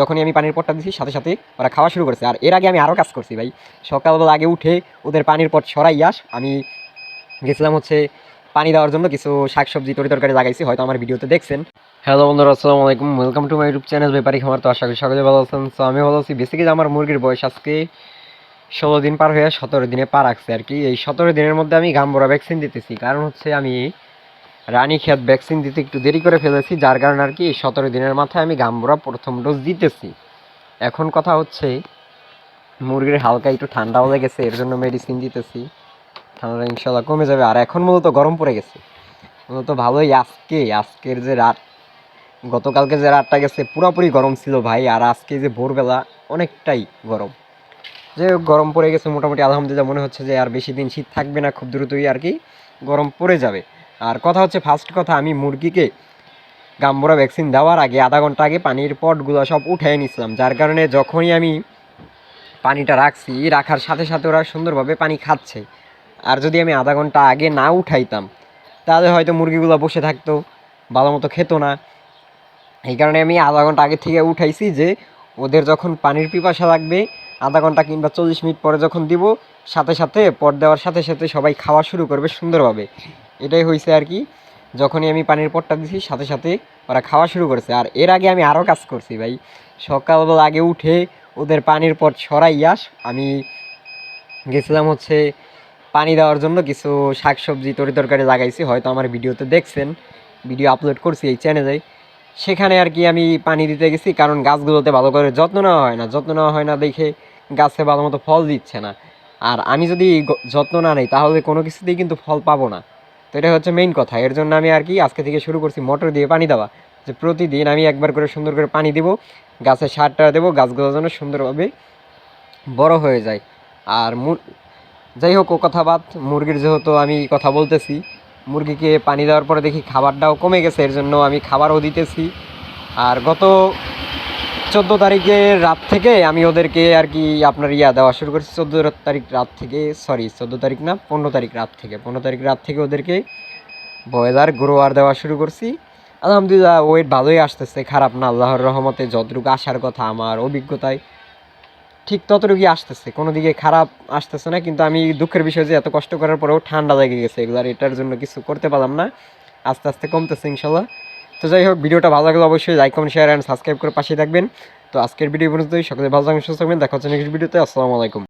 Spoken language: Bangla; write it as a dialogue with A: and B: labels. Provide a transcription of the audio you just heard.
A: যখনই আমি পানির পটটা দিছি, সাথে সাথে ওরা খাওয়া শুরু করেছে। আর এর আগে আমি আরও কাজ করছি ভাই। সকালবেলা আগে উঠে ওদের পানির পট সরাই আস। আমি গেছিলাম হচ্ছে পানি দেওয়ার জন্য কিছু শাকসবজি তরি তরকারি লাগাইছি, হয়তো আমার ভিডিওতে দেখছেন। হ্যালো বন্ধুরা, আসসালামু আলাইকুম। Welcome to my YouTube channel Bepari Khamar. তো আশা করি সকলে ভালো আছেন। তো আমি ভালো আছি। বেসিক্যালি আমার মুরগির বয়স আজকে ষোলো দিন পার হয়ে সতেরো দিনে পা রাখছে আর কি। এই সতেরো দিনের মধ্যে আমি গাম্বরা ভ্যাকসিন দিতেছি। কারণ হচ্ছে আমি রানী খেত ভ্যাকসিন দিতে একটু দেরি করে ফেলেছি, যার কারণে আর কি এই সতেরো দিনের মাথায় আমি গাম্বরা প্রথম ডোজ দিতেছি। এখন কথা হচ্ছে, মুরগির হালকা একটু ঠান্ডাও লেগেছে এর জন্য মেডিসিন দিতেছি। ঠান্ডাটা ইনশাল্লাহ কমে যাবে। আর এখন মূলত গরম পড়ে গেছে। মূলত ভালোই আজকে, আজকের যে রাত, গতকালকে যে রাতটা গেছে, পুরোপুরি গরম ছিল ভাই, আর আজকে যে ভোরবেলা অনেকটাই গরম। যে গরম পড়ে গেছে মোটামুটি। আলহামদুলিল্লাহ মনে হচ্ছে যে আর বেশি দিন শীত থাকবে না, খুব দ্রুতই আর কি গরম পড়ে যাবে। আর কথা হচ্ছে ফার্স্ট কথা, আমি মুরগিকে গাম্বরা ভ্যাকসিন দেওয়ার আগে আধা ঘণ্টা আগে পানির পটগুলো সব উঠাই নিছিলাম যার কারণে যখনই আমি পানিটা রাখছি, রাখার সাথে সাথে ওরা সুন্দরভাবে পানি খাচ্ছে। আর যদি আমি আধা ঘণ্টা আগে না উঠাইতাম, তাহলে হয়তো মুরগিগুলো বসে থাকতো, ভালো মতো খেত না। এই কারণে আমি আধা ঘণ্টা আগে থেকে উঠাইছি যে ওদের যখন পানির পিপাসা লাগবে, আধা ঘণ্টা কিংবা চল্লিশ মিনিট পরে যখন দিব, সাথে সাথে পট দেওয়ার সাথে সাথে সবাই খাওয়া শুরু করবে সুন্দরভাবে। এটাই হয়েছে আর কি, যখনই আমি পানির পটটা দিছি, সাথে সাথে ওরা খাওয়া শুরু করেছে। আর এর আগে আমি আরও কাজ করছি ভাই। সকালবেলা আগে উঠে ওদের পানির পট সরাইয়াস আমি গেছিলাম হচ্ছে পানি দেওয়ার জন্য কিছু শাকসবজি তরি তরকারি লাগাইছি। হয়তো আমার ভিডিওতে দেখছেন, ভিডিও আপলোড করছি এই চ্যানেলে সেখানে আর কি আমি পানি দিতে গেছি, কারণ গাছগুলোতে ভালো করে যত্ন নেওয়া হয় না। যত্ন নেওয়া হয় না দেখে গাছে ভালো মতো ফল দিচ্ছে না। আর আমি যদি যত্ন না নেই, তাহলে কোনো কিছুতেই কিন্তু ফল পাবো না। তো এটা হচ্ছে মেইন কথা। এর জন্য আমি আর কি আজকে থেকে শুরু করছি মোটর দিয়ে পানি দেওয়া। যে প্রতিদিন আমি একবার করে সুন্দর করে পানি দিব গাছে সারটা দেবো, গাছগুলো যেন সুন্দরভাবে বড় হয়ে যায়। আর যাই হোক, ও কথা বাদ, মুরগির যেহেতু আমি কথা বলতেছি, মুরগিকে পানি দেওয়ার পরে দেখি খাবারটাও কমে গেছে, এর জন্য আমি খাবারও দিতেছি। আর গত চোদ্দ তারিখের রাত থেকে আমি ওদেরকে আর কি আপনার ইয়া দেওয়া শুরু করছি। চোদ্দ তারিখ রাত থেকে সরি চোদ্দ তারিখ না, পনেরো তারিখ রাত থেকে। পনেরো তারিখ রাত থেকে ওদেরকে ব্রয়লার গ্রোয়ার দেওয়া শুরু করছি। আলহামদুলিল্লাহ ওয়েট ভালোই আসতেছে, খারাপ না, আল্লাহর রহমতে যতটুকু আসার কথা, আমার অভিজ্ঞতায় ঠিক ততটুকুই আসতেছে। কোনো দিকে খারাপ আসতেছে না, কিন্তু আমি দুঃখের বিষয় যে এত কষ্ট করার পরেও ঠান্ডা লেগে গেছে এগুলো এটার জন্য কিছু করতে পারলাম না। আস্তে আস্তে কমতেছে, ইনশাল্লাহ। তো যাই হোক, ভিডিওটা ভালো লাগলে অবশ্যই like comment share and subscribe করে পাশে থাকবেন। তো আজকের ভিডিও পর্যন্তই। সকলে ভালো থাকবেন, সুস্থ থাকবেন। দেখা হচ্ছে নেক্সট ভিডিওতে আসসালামু আলাইকুম।